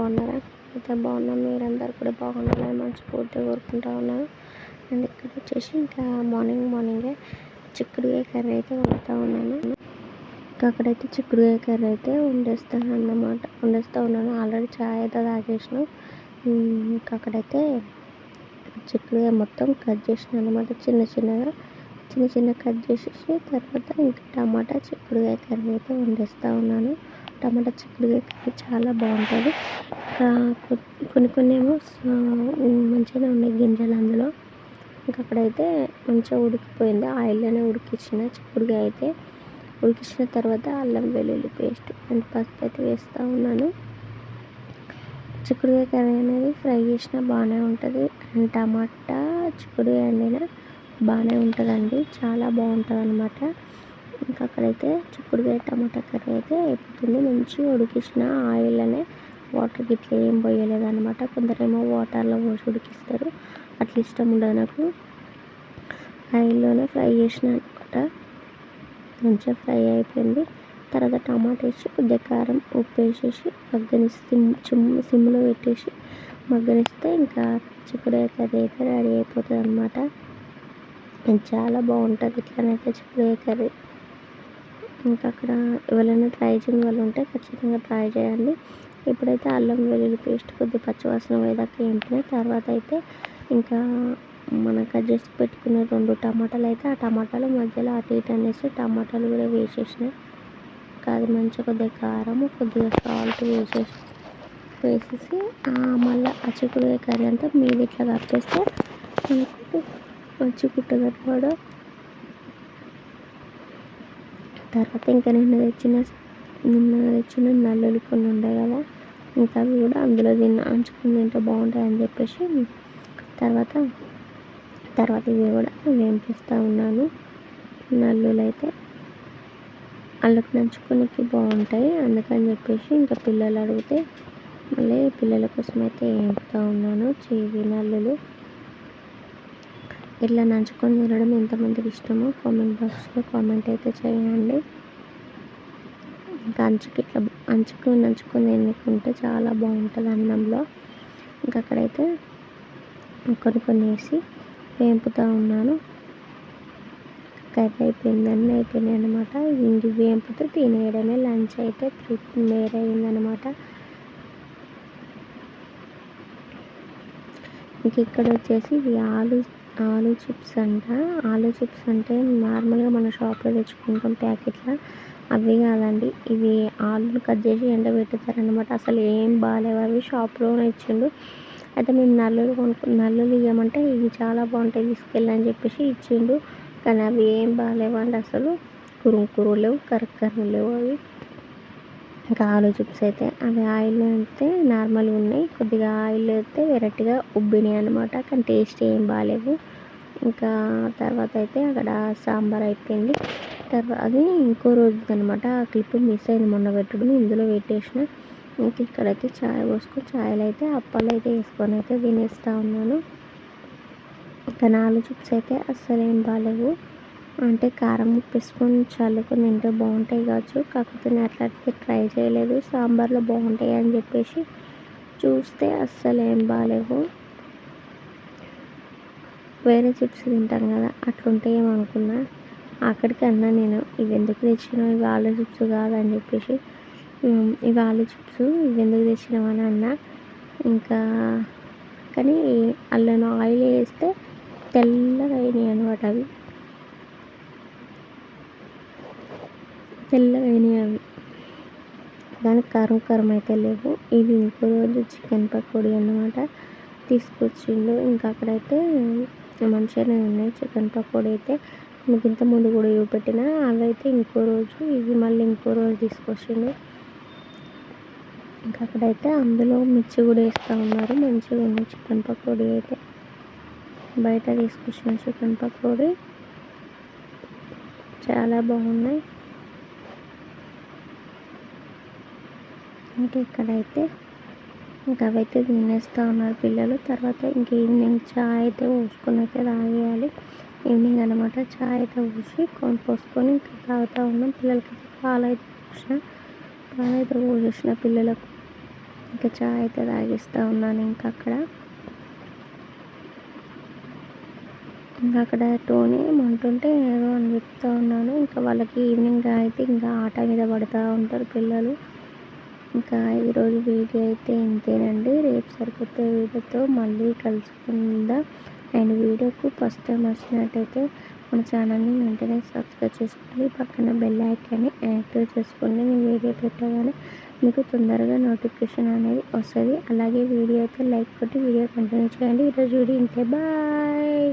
బాగున్నారా? ఇంత బాగున్నాం. మీరందరూ కూడా బాగుండాలని మనస్ఫూర్తిగా కోరుకుంటా ఉన్నాను. అండ్ ఇక్కడ వచ్చేసి ఇంకా మార్నింగ్ మార్నింగే చిక్కుడుకాయ కర్రీ అయితే వండుతూ ఉన్నాను. ఇంకా అక్కడైతే చిక్కుడుకాయ కర్రీ అయితే వండేస్తాను అన్నమాట. వండేస్తూ ఉన్నాను. ఆల్రెడీ చాయ్ అయితే తాగేసిన. ఇంకా అక్కడైతే చిక్కుడుకాయ మొత్తం కట్ చేసిన అనమాట చిన్న చిన్నగా చిన్న చిన్న కట్ చేసేసి తర్వాత ఇంకా టమాటా చిక్కుడుకాయ కర్రీ అయితే వండేస్తూ ఉన్నాను. టమాటా చిక్కుడుకాయ కర్రీ చాలా బాగుంటుంది. ఇంకా కొన్ని కొన్ని ఏమో మంచిగానే ఉన్నాయి గింజలు అందులో. ఇంకా అక్కడైతే మంచిగా ఉడికిపోయింది. ఆయిల్లోనే ఉడికించిన చిక్కుడుకాయ అయితే. ఉడికించిన తర్వాత అల్లం వెల్లుల్లి పేస్ట్ అండ్ పసుపు అయితే వేస్తూ ఉన్నాను. చిక్కుడుకాయ కర్రీ అనేది ఫ్రై చేసినా బాగానే ఉంటుంది. అండ్ టమాటా చిక్కుడుకాయ వండినా బాగానే ఉంటుందండి. చాలా బాగుంటుంది అనమాట ఇంకా అక్కడైతే చిక్కుడుకాయ టమాటా కర్రీ అయితే అయిపోతుంది. మంచిగా ఉడికించిన ఆయిల్లోనే వాటర్ గిట్లా ఏం పోయలేదు అనమాట కొందరేమో వాటర్లో పోసి ఉడికిస్తారు. అట్లా ఇష్టం ఉండదు నాకు. ఆయిల్లోనే ఫ్రై చేసిన అనమాట మంచిగా ఫ్రై అయిపోయింది. తర్వాత టమాటా వేసి కొద్దిగా కారం ఉప్పు వేసేసి మగ్గనిస్తే సిమ్ సిమ్లో పెట్టేసి మగ్గనిస్తే ఇంకా చిక్కుడుకాయ కర్రీ అయితే రెడీ అయిపోతుంది అనమాట చాలా బాగుంటుంది ఇట్లనైతే చిక్కుడుకాయ కర్రీ. ఇంకా అక్కడ ఎవరైనా ట్రై చేయని వాళ్ళు ఉంటే ఖచ్చితంగా ట్రై చేయండి. ఇప్పుడైతే అల్లం వెల్లుల్లి పేస్ట్ కొద్దిగా పచ్చివాసన పోయేదాకా వేపిన తర్వాత అయితే ఇంకా మనం కట్ చేసి పెట్టుకున్న రెండు టమాటాలు అయితే ఆ టమాటాలు మధ్యలో అటు ఇటు అనేసి టమాటాలు కూడా వేసేసిన కాదు మంచిగా కొద్దిగా కారం కొద్దిగా సాల్ట్ వేసేసి వేసేసి మళ్ళీ ఆ చిక్కుడుకాయ కర్రీ అంతా మీద ఇట్లా కప్పేస్తే మనకు మంచిగా ఉంటుంది తర్వాత ఇంకా నిన్న తెచ్చిన నిన్న తెచ్చిన నల్లులు కొన్ని ఉండే కదా ఇంకా అవి కూడా అందులో తిన్న అంచుకుని తింటే బాగుంటాయి అని చెప్పేసి తర్వాత తర్వాత ఇవి కూడా వేంపిస్తూ ఉన్నాను. నల్లులు అయితే అల్లకు నంచుకోనికి బాగుంటాయి అందుకని చెప్పేసి ఇంకా పిల్లలు అడిగితే మళ్ళీ పిల్లల కోసం అయితే వేపుతూ ఉన్నాను చేవి నల్లులు. ఇట్లా నంచుకొని తినడం ఎంతమందికి ఇష్టమో కామెంట్ బాక్స్లో కామెంట్ అయితే చేయండి. ఇంకా అంచుకి ఇట్లా అంచుకు నంచుకొని తినుకుంటే చాలా బాగుంటుంది అన్నంలో. ఇంకా అక్కడైతే కొన్ని కొన్ని వేసి వేపుతూ ఉన్నాను. కర్రీ అయిపోయింది అన్నీ అయిపోయినాయి అనమాట ఇంటి వేపుతూ తినేయడమే లంచ్ అయితే ప్రిపేర్ అయిందనమాట ఇంక ఇక్కడ వచ్చేసి ఇది ఆలు ఆలూ చిప్స్ అంట. ఆలూ చిప్స్ అంటే నార్మల్గా మన షాప్లో తెచ్చుకుంటాం ప్యాకెట్లో. అవి కాదండి. ఇవి ఆలు కట్ చేసి ఎండబెట్టుతారనమాట అసలు ఏం బాగాలేవు. అవి షాప్లోనే ఇచ్చిండు. అయితే మేము నల్లులు కొనుక్కు నల్లులు ఇవ్వమంటే ఇవి చాలా బాగుంటాయి. తీసుకెళ్ళని చెప్పేసి ఇచ్చిండు. కానీ అవి ఏం బాగాలేవండి అసలు. కురుము కురువు లేవు కరక్కరు లేవు అవి. ఇంకా ఆలు చిప్స్ అయితే అవి ఆయిల్ అయితే నార్మల్గా ఉన్నాయి. కొద్దిగా ఆయిల్ అయితే వెరైటీగా ఉబ్బినాయి అనమాట కానీ టేస్ట్ ఏం బాగాలేవు ఇంకా తర్వాత అయితే అక్కడ సాంబార్ అయిపోయింది. తర్వాత అది ఇంకో రోజు అనమాట ఆ క్లిప్ మిస్ అయింది మొన్న పెట్టుడు. ఇందులో పెట్టేసిన. ఇంక ఇక్కడైతే చాయ్ పోసుకొని చాయ్లో అయితే అప్పాలు అయితే వేసుకొని అయితే తినేస్తూ ఉన్నాను. ఇంకా నాలుగు చిప్స్ అయితే అస్సలు ఏం బాగాలేవు అంటే కారం ఉప్పేసుకొని చల్లుకొని తింటే బాగుంటాయి కావచ్చు. కాకపోతే నేను అట్లా ట్రై చేయలేదు. సాంబార్లో బాగుంటాయి అని చెప్పేసి చూస్తే అస్సలు ఏం బాగాలేవు. వేరే చిప్స్ తింటాను కదా అట్లుంటాయేమో అనుకున్నా అక్కడికి అన్నా నేను ఇవి ఎందుకు తెచ్చినావు? ఇవి ఆలు చిప్స్ కాదని చెప్పేసి ఇవి ఆలు చిప్స్ ఇవి ఎందుకు తెచ్చినావు అని అన్నా. ఇంకా కానీ అల్లం ఆయిల్ వేస్తే తెల్లగా అయినాయి అనమాట అవి. తెల్లగా అవి దానికి కారం కారం అయితే లేవు. ఇది ఇంకో రోజు చికెన్ పకోడీ అన్నమాట. తీసుకొచ్చిండు. ఇంకా అక్కడైతే మంచిగానే ఉన్నాయి చికెన్ పకోడీ అయితే. మీకు ఇంత ముందు కూడా ఇవి పెట్టిన అవి అయితే ఇంకో రోజు ఇవి మళ్ళీ ఇంకో రోజు తీసుకొచ్చిండు. ఇంకా అక్కడైతే అందులో మిర్చి కూడా వేస్తూ ఉన్నారు. మంచిగా ఉంది చికెన్ పకోడీ అయితే. బయట తీసుకొచ్చిన చికెన్ పకోడీ. చాలా బాగున్నాయి. ఇంకా ఇక్కడైతే ఇంకా అవైతే తినేస్తూ ఉన్నారు పిల్లలు. తర్వాత ఇంక ఈవినింగ్ చాయ్ అయితే పోసుకొని అయితే తాగేయాలి. ఈవినింగ్ అనమాట చాయ్ అయితే పోసి కొన్ని పోసుకొని ఇంకా తాగుతూ ఉన్నాం. పిల్లలకి పాలు అయితే పోసిన పాలు అయితే పోసేసిన పిల్లలకు. ఇంకా చాయ్ అయితే తాగిస్తూ ఉన్నాను ఇంకా అక్కడ. ఇంకా అక్కడ టోని ఏమంటుంటే ఏదో అని చెప్తా ఉన్నాను. ఇంకా వాళ్ళకి ఈవినింగ్ అయితే ఇంకా ఆట మీద పడుతూ ఉంటారు పిల్లలు. ఇంకా ఈరోజు వీడియో అయితే ఇంతేనండి. రేపు సరికొత్త వీడియోతో మళ్ళీ కలుసుకుందాం. అండ్ వీడియోకు ఫస్ట్ టైం వచ్చినట్టయితే మన ఛానల్ని వెంటనే సబ్స్క్రైబ్ చేసుకోండి. పక్కన బెల్ ఐకాన్ని యాక్టివ్ చేసుకోండి. నేను వీడియో పెట్టగానే మీకు తొందరగా నోటిఫికేషన్ అనేది వస్తుంది. అలాగే వీడియో అయితే లైక్ కొట్టి వీడియో కంటిన్యూ చేయండి. ఈరోజు వీడియో ఇంతే. బాయ్!